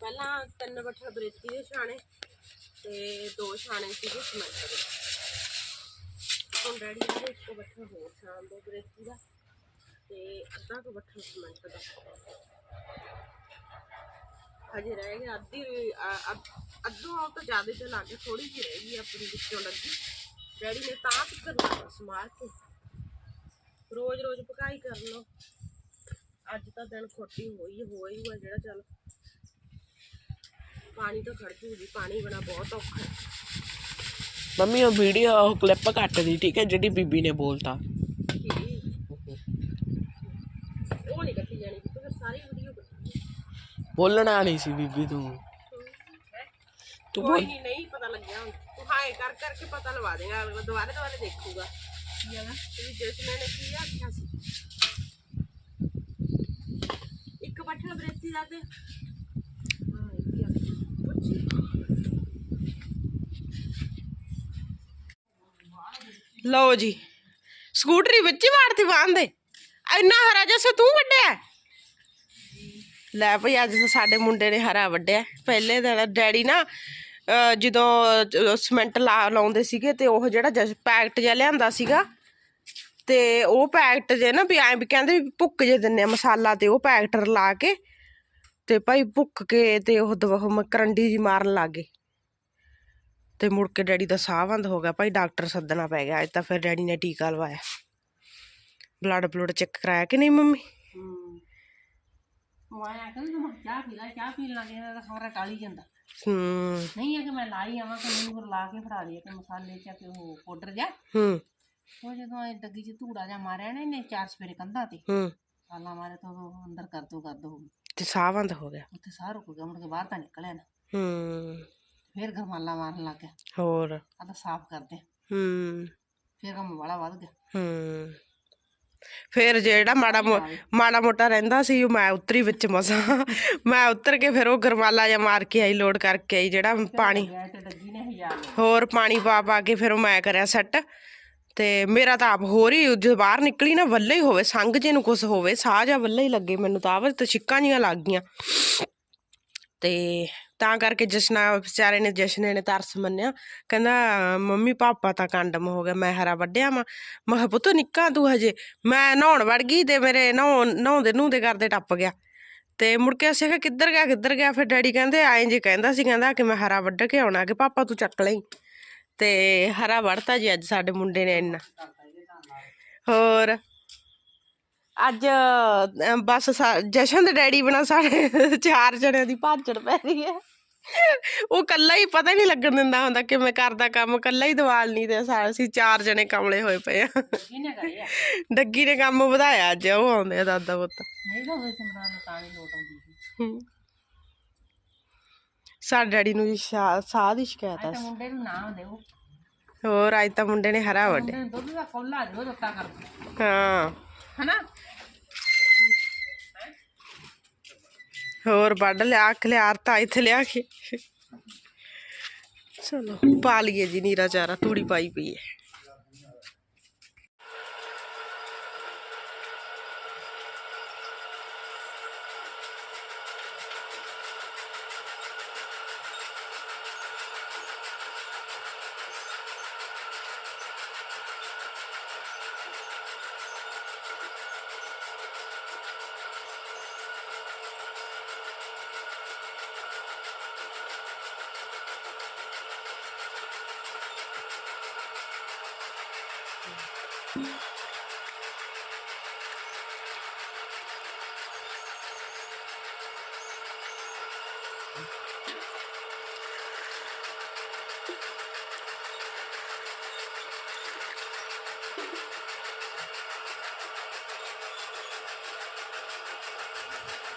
ਪਹਿਲਾਂ ਤਿੰਨ ਬੱਠਲ ਬਰੇਤੀ ਦੇ ਛਾਣੇ ਤੇ ਦੋ ਛਾਣੇ ਸੀਗੇ ਸਮੈਂਟ ਦੇ ਹੁਣ ਡੈਡੀ ਨੇ ਇੱਕੋ ਬੱਠਲ ਹੋਰ ਛਾਣ ਦੋ ਬਰੇਤੀ ਦਾ ਤੇ ਅੱਧਾ ਕੁ ਬੱਠਲ ਸਮੈਂਟ ਦਾ। ਹਜੇ ਰਹਿ ਗਿਆ, ਅੱਧੀ ਅੱਧੋਂ ਤੋਂ ਜ਼ਿਆਦਾ ਤੇ ਲੱਗ ਥੋੜੀ ਜਿਹੀ ਰਹਿ ਗਈ ਆਪਣੀ ਵਿੱਚੋਂ ਲੱਗੀ। ਡੈਡੀ ਨੇ ਤਾਂ ਤੱਕ ਨਾ ਸਮਾਰ ਕੇ। ਰੋਜ਼ ਰੋਜ਼ ਪਕਾਈ ਕਰ ਲਓ। ਅੱਜ ਤਾਂ ਦਿਨ ਖੋਟੀ ਹੋਈ ਹੋਈ ਹੋਇਆ ਜਿਹੜਾ ਚੱਲ। ਪਾਣੀ ਤਾਂ ਖੜ ਜੂ ਜੀ ਪਾਣੀ ਬਣਾ ਬਹੁਤ ਔਖਾ ਹੈ। ਮੰਮੀ ਉਹ ਵੀਡੀਓ ਉਹ ਕਲਿੱਪ ਕੱਟ ਦੀ ਠੀਕ ਹੈ ਜਿਹੜੀ ਬੀਬੀ ਨੇ ਬੋਲਤਾ। ਉਹ ਨਹੀਂ ਕੱਟੀ ਜਾਣੀ ਕਿਉਂਕਿ ਫਿਰ ਸਾਰੀ ਵੀਡੀਓ ਕੱਟੀ ਬੋਲਣਾ ਨਹੀਂ ਸੀ ਬੀਬੀ ਤੂੰ। ਤੂੰ ਕੋਈ ਨਹੀਂ ਨਹੀਂ ਪਤਾ ਲੱਗਿਆ ਹੁਣ। ਤੂੰ ਹਾਏ ਕਰ ਕਰਕੇ ਪਤਾ ਲਵਾ ਦੇਗਾ ਅਗਲਾ ਦੁਬਾਰੇ ਦੁਬਾਰੇ ਦੇਖੂਗਾ ਕੀ ਹੈ ਨਾ ਵੀ ਜਸਮੇ ਨੇ ਕੀ ਆਖਿਆ ਸੀ ਇੱਕ ਬੱਠਲ ਬਰੇਤੀ ਦਾ ਤੇ ਹਾਂ ਇਹ ਕੀ ਆਖਿਆ ਪੁੱਛੀ ਲਓ ਜੀ ਸਕੂਟਰੀ ਵਿੱਚ ਹੀ ਮਾਰਤੀ ਬਾਂਦੇ ਇੰਨਾ ਹਰਾ ਜੈਸੇ ਤੂੰ ਵੱਡਿਆ ਲੈ ਭਈ ਅੱਜ ਤਾਂ ਸਾਡੇ ਮੁੰਡੇ ਨੇ ਹਰਾ ਵੱਢਿਆ ਪਹਿਲੇ ਦਿਨ ਡੈਡੀ ਨਾ ਅਹ ਜਦੋਂ, ਅਹ ਸੀਮੈਂਟ ਲਾ ਲਾਉਂਦੇ ਸੀਗੇ ਤੇ ਉਹ ਜਿਹੜਾ ਪੈਕਟ ਜਿਹਾ ਲਿਆਂਦਾ ਸੀਗਾ ਤੇ ਉਹ ਪੈਕਟ ਜੇ ਨਾ ਵੀ ਐਂ ਵੀ ਕਹਿੰਦੇ ਵੀ ਭੁੱਕ ਜੇ ਦਿੰਨੇ ਆ ਮਸਾਲਾ ਤੇ ਉਹ ਪੈਕਟ ਲਾ ਕੇ ਤੇ ਭਾਈ ਭੁੱਕ ਕੇ ਤੇ ਉਹ ਦਵਾ ਕਰੰਡੀ ਜੀ ਮਾਰਨ ਲੱਗੇ ਤੇ ਮੁੜ ਕੇ ਡੈਡੀ ਦਾ ਸਾਹ ਬੰਦ ਹੋ ਗਿਆ, ਭਾਈ ਡਾਕਟਰ ਸੱਦਣਾ ਪੈ ਗਿਆ, ਅੱਜ ਤਾਂ ਫਿਰ ਡੈਡੀ ਨੇ ਟੀਕਾ ਲਵਾਇਆ। ਬਲੱਡ ਬਲੂਡ ਚੈੱਕ ਕਰਾਇਆ ਕਿ ਨਹੀਂ ਮੰਮੀ? ਮੈਂ ਆਖਿਆ ਤੂੰ ਚਾਹ ਪੀ ਲੈ, ਚਾਹ ਪੀਣ ਲੱਗੇ ਤਾਂ ਖਬਰ ਟਾਲੀ ਜਾਂਦਾ। ਹੂੰ। ਨਹੀਂ ਆ ਕਿ ਮੈਂ ਲਾਈ ਆਵਾਂ ਕਿ ਮੈਨੂੰ ਫਿਰ ਲਾ ਕੇ ਫੜਾ ਦੇ ਕਿ ਮਸਾਲੇ ਚ ਕਿ ਉਹ ਪਾਊਡਰ ਜਾ ਹੂੰ। ਉਹ ਜਦੋਂ ਇਹ ਡੱਗੀ ਚ ਧੂੜਾ ਜਾ ਮਾਰਿਆ ਨਾ ਇਹਨੇ ਚਾਰ ਸਵੇਰੇ ਕੰਧਾਂ ਤੇ। ਹੂੰ। ਸਾਲਾ ਮਾਰੇ ਤਾਂ ਉਹ ਅੰਦਰ ਕਰ ਦੋ ਕਰ ਦੋ। ਤੇ ਸਾਹ ਬੰਦ ਹੋ ਗਿਆ। ਉੱਥੇ ਸਾਹ ਰੁਕ ਗਿਆ ਮੁੜ ਕੇ ਬਾਹਰ ਤਾਂ ਨਿਕਲਿਆ ਨਾ। ਹੂੰ। ਫਿਰ ਗਰਮਾਲਾ ਮਾਰਨ ਲੱਗ ਗਿਆ। ਹੋਰ। ਆ ਤਾਂ ਸਾਫ਼ ਕਰਦੇ। ਹੂੰ। ਫਿਰ ਕੰਮ ਵਾਲਾ ਵੱਧ ਗਿਆ। ਹੂੰ। ਫਿਰ ਜਿਹੜਾ ਮਾੜਾ ਮੋ- ਮਾੜਾ ਮੋਟਾ ਰਹਿੰਦਾ ਸੀ ਉਹ ਮੈਂ ਉਤਰੀ ਵਿੱਚ ਮਸਾਂ। ਮੈਂ ਉਤਰ ਕੇ ਫਿਰ ਉਹ ਗਰਮਾਲਾ ਜਾਂ ਮਾਰ ਕੇ ਆਈ ਲੋਡ ਕਰਕੇ ਆਈ ਜਿਹੜਾ ਪਾਣੀ। ਗਿਆ ਤੇ ਡੱਗੀ ਨੇ ਹਜ਼ਾਰ ਲਿਆ ਹੋਰ ਪਾਣੀ ਪਾ ਪਾ ਕੇ ਫਿਰ ਉਹ ਮੈਂ ਕਰਿਆ ਸੈੱਟ। ਤੇ ਮੇਰਾ ਤਾਂ ਆਪ ਹੋਰ ਹੀ ਜਦੋਂ ਬਾਹਰ ਨਿਕਲੀ ਨਾ ਵੱਲੇ ਹੀ ਹੋਵੇ ਸੰਗ ਜੇ ਨੂੰ ਕੁਝ ਹੋਵੇ ਸਾਹ ਜਾਂ ਵੱਲੇ ਹੀ ਲੱਗੇ ਮੈਨੂੰ ਤਾਂ ਆਪ ਤੇ ਛਿੱਕਾਂ ਜੀਆਂ ਲੱਗ ਗਈਆਂ। ਤੇ ਤਾਂ ਕਰਕੇ ਜਸ਼ਨਾ ਵਿਚਾਰੇ ਨੇ, ਜਸ਼ਨੇ ਨੇ ਤਰਸ ਮੰਨਿਆ। ਕਹਿੰਦਾ, ਮੰਮੀ ਪਾਪਾ ਤਾਂ ਕੰਡਮ ਹੋ ਗਿਆ ਮੈਂ ਹਰਾ ਵੱਡਿਆ ਮੈਂ ਮੈਂ ਕਿਹਾ, ਪੁੱਤ ਨਿੱਕਾ ਤੂੰ ਹਜੇ? ਮੈਂ ਨਹਾਉਣ ਵੜ ਗਈ ਤੇ ਮੇਰੇ ਨਹਾਉਣ ਨਹਾਉਂਦੇ ਨੂੰਦੇ ਕਰਦੇ ਟੱਪ ਗਿਆ। ਤੇ ਮੁੜ ਕੇ ਅਸੀਂ ਕਿਹਾ ਕਿੱਧਰ ਗਿਆ ਕਿੱਧਰ ਗਿਆ? ਫਿਰ ਡੈਡੀ ਕਹਿੰਦੇ, ਐਂ ਜੇ ਕਹਿੰਦਾ ਸੀ, ਕਹਿੰਦਾ ਕਿ ਮੈਂ ਹਰਾ ਵੱਢ ਕੇ ਆਉਣਾ, ਕਿ ਪਾਪਾ ਤੂੰ ਚੱਕ ਲਈ। ਤੇ ਹਰਾ ਵੜਤਾ ਜੀ ਅੱਜ ਸਾਡੇ ਮੁੰਡੇ ਨੇ ਇੰਨਾ। ਹੋਰ? ਅੱਜ ਬਸ ਸਾ- ਜਸ਼ਨ ਦੇ ਡੈਡੀ ਬਣਾ ਸਾਡੇ ਚਾਰ ਜਣਿਆਂ ਦੀ ਭਾਜੜ ਪੈ ਰਹੀ ਹੈ। ਉਹ ਕੱਲਾ ਹੀ ਪਤਾ ਨਹੀਂ ਲੱਗਣ ਦਿੰਦਾ ਹੁੰਦਾ ਕਿਵੇਂ ਕਰਦਾ ਕੰਮ ਕੱਲਾ ਹੀ ਦਵਾਲ ਨਹੀਂ ਤੇ ਸਾ- ਅਸੀਂ ਚਾਰ ਜਣੇ ਕਮਲੇ ਹੋਏ ਪਏ ਆ। ਡੱਗੀ ਨੇ ਕੰਮ ਵਧਾਇਆ ਅੱਜ ਉਹ ਆਉਂਦੇ ਆ ਦਾਦਾ ਪੁੱਤ। ਸਾਡੇ ਡੈਡੀ ਨੂੰ ਸਾਹ ਦੀ ਸ਼ਿਕਾਇਤ ਆ। ਤੇ ਮੁੰਡੇ ਨੂੰ ਨਾਮ ਦਿਓ ਹੋਰ ਅੱਜ ਤਾਂ ਮੁੰਡੇ ਨੇ ਹਰਾ ਦੁੱਧ ਦਾ ਕੋਲਾ ਦਿੱਤਾ ਕਰ ਹਾਂ। ਹਨਾ? ਹੋਰ ਵੱਢ ਲਿਆ, ਅੱਖ ਲਿਆ ਤਾਂ ਇੱਥੇ ਲਿਆ ਕੇ। ਚਲੋ, ਪਾ ਲਈਏ ਜੀ ਨੀਰਾ ਚਾਰਾ, ਤੂੜੀ ਪਾਈ ਪਈ ਹੈ।